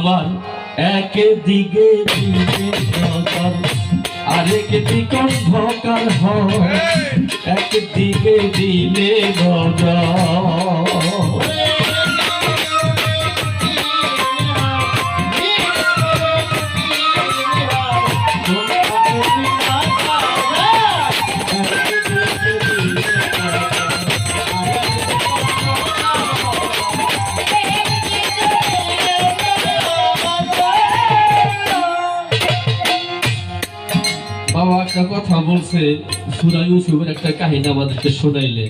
আমার একে দিকে আরেক দিক ভকার হয়। একদিকে দিলে নজর একটা কথা বলছে, সুরা ইউসুফের একটা কাহিনী আমাদেরকে শোনাইলে।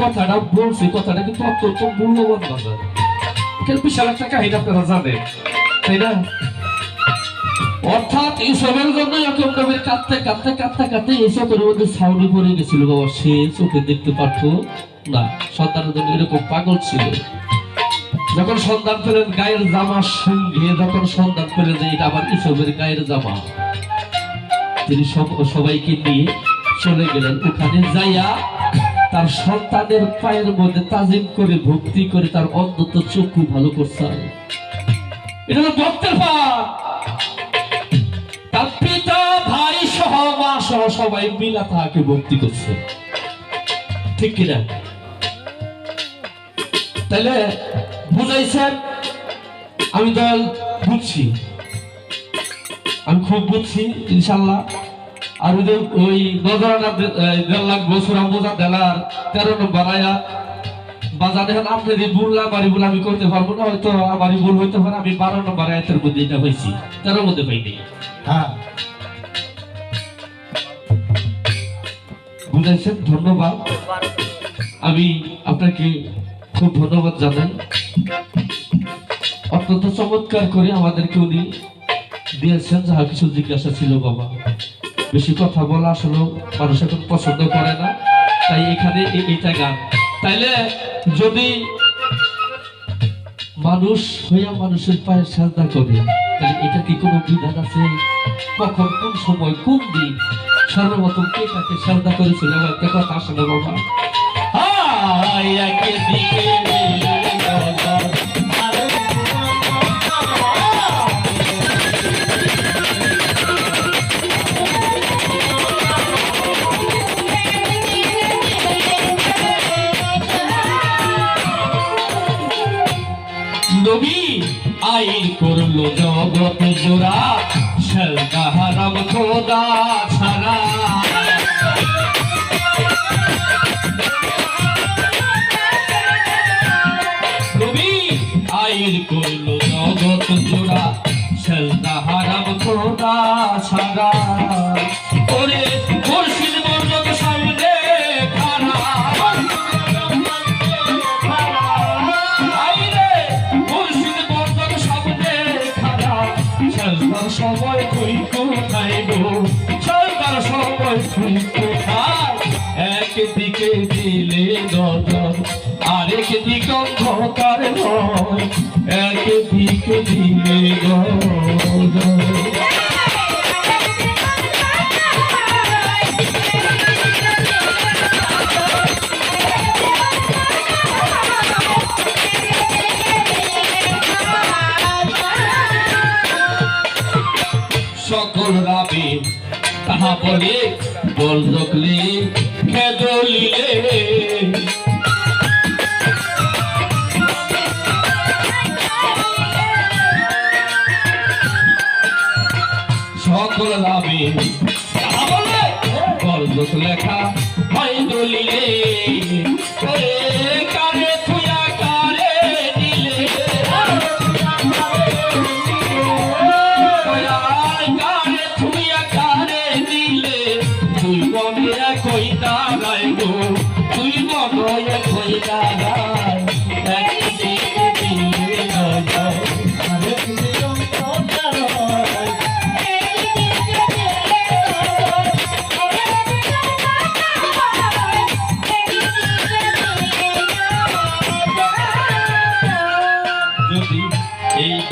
কথাটা বলছে, কথাটা কিন্তু বিশাল একটা কাহিনী আপনারা জানেন, তাই না? অর্থাৎ ইউসুফের জন্য ইয়াকুব নবীর কাঁদতে কাঁদতে কাঁদতে কাঁদতে ইউসুফের মধ্যে ছাউনি পড়ে গেছিল বাবা, সে চোখে দেখতে পারতো না। সন্তানের জন্য এরকম পাগল ছিল। যখন সন্ধান পেলেন গায়ের জামার সঙ্গে, যখন সন্ধান পেলেন যে এটা আবার ইসবের গায়ের জামা, তিনি সব- সবাইকে নিয়ে চলে গেলেন। ওখানে যাইয়া তার সন্তানের পায়ের মধ্যে তাজিম করে, ভক্তি করে তার অন্তত চক্ষু ভালো করছে। এটা ভক্তের ভাব সহ সবাই মিলা তাহাকে ভক্তি করছে। ঠিক কিনা? তাহলে বুঝাইছেন আমি দয়াল বুঝছি। আমি খুব বুঝছি ইনশাল্লাহ আর ওই নজরানা এই দেড় লাখ বছর বোঝা দেলার তেরো নম্বর আয়া। বাজার এখন আপনারই ভুল না আমারই ভুল আমি করতে পারব না, হয়তো আমারই ভুল হইতে পারে, আমি বারো নম্বর আয়াতের মধ্যে এটা হয়েছি মধ্যে পাইনি। হ্যাঁ। বুঝাইছেন ধন্যবাদ। আমি আপনাকে খুব ধন্যবাদ জানাই। অত্যন্ত চমৎকার করে আমাদেরকে উনি দিয়েছেন, যাহা কিছু জিজ্ঞাসা ছিল বাবা। বেশি কথা বলা আসলে মানুষ এখন পছন্দ করে না। তাই এখানে এইটা গান। তাইলে যদি মানুষ হইয়া মানুষের পায়ে সাজদা করে তাহলে এটা কি কোনো বিধান আছে? কখন, কোন সময়, কোন দিন? সর্বপ্রথম কে তাকে সাজদা করেছিল? আমার একটা কথা আসলে বাবা নবী আইন করল জোড়া। সেলকা হারাম খোদা ছাড়া। নবী আইন করল জগৎ জোড়া সেলকা হারাম খোদা ছাড়া। সময় কই কোথায় সরকার সময় কই কোথায়? একদিকে দিলে নজর আরেক দিকে অন্ধকার নয়। একদিকে দিলে সকল রাবে, তাহা বলে, বল রকলে খেদলিলে সকল রাবে, তাহা বলে, বল রক লেখা দলিলে।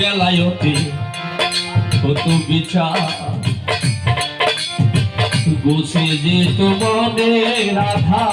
বেলায়তে কত বিচার গুছে যে তোমাদের রাধা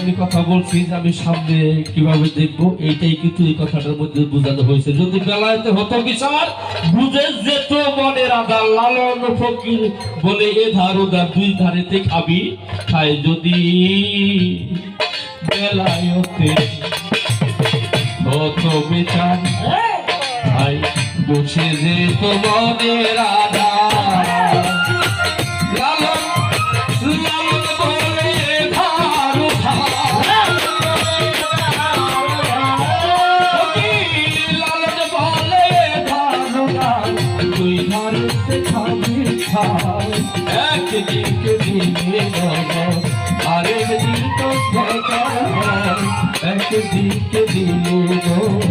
আমি কথা বলছি যে আমি সামনে কীভাবে দেখব এইটাই কিন্তু এই কথাটার মধ্যে বোঝানো হয়েছে। যদি বেলায়তে হতো বিচার বুঝে যেত মনের আদার লালন ফকির বলে এ ধার ওধার দুই ধারেতে খাবি। খায় যদি বেলায়তে হতো বিচার বুঝে যেত মনের আদার একদিকে দিলে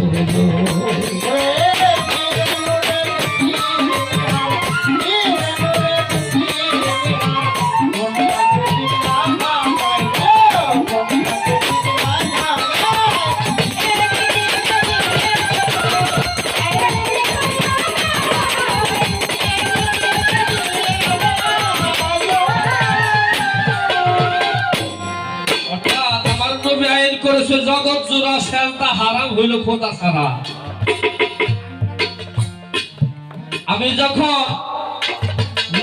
সেলটা হারাম হইল খোদা ছাড়া। আমি যখন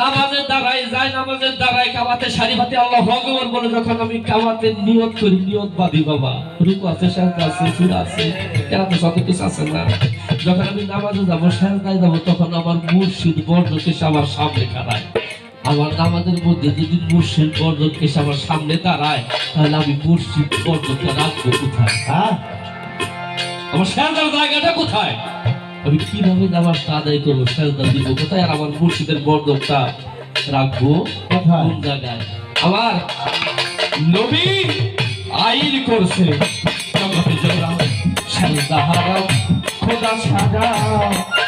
নামাজের দ্বারাই যাই, নামাজের দ্বারাই কামাতে সারি আল্লাহ ভগবান বলে যখন আমি কামাতে নিয়ত করি নিয়ত বাবা। রূপ আছে, সাজদা আছে, সুর আছে সব কিছু আছে না। যখন আমি নামাজে যাব, সাজদায় যাব, তখন আমার মুর্শিদ বর্ণক আমার সামনে খাড়ায়। আমার নামাজের মধ্যে যদি মুর্শিদ বর্ণক এসে আমার সামনে দাঁড়ায় তাহলে আমি মুর্শিদ বর্ণকটা রাখব কোথায় হ্যাঁ? আমার জায়গাটা কোথায়? আমি কীভাবে নামাজটা আদায় করব দিব কোথায়? আর আমার মুর্শিদের রাখব কোন জায়গায়? আমার নবী আইন করছে। জগতে জোড়া খোদা সাজা।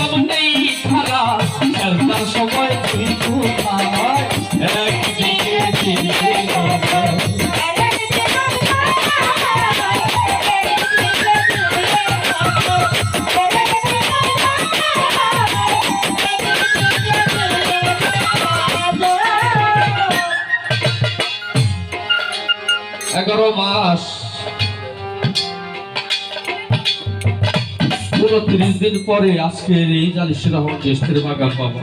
বর্ণক নেই খারা খেলতার সময় উনত্রিশ দিন পরে আজকের এই জানিস রহমান জ্যেষ্ঠের বাগান বাবা।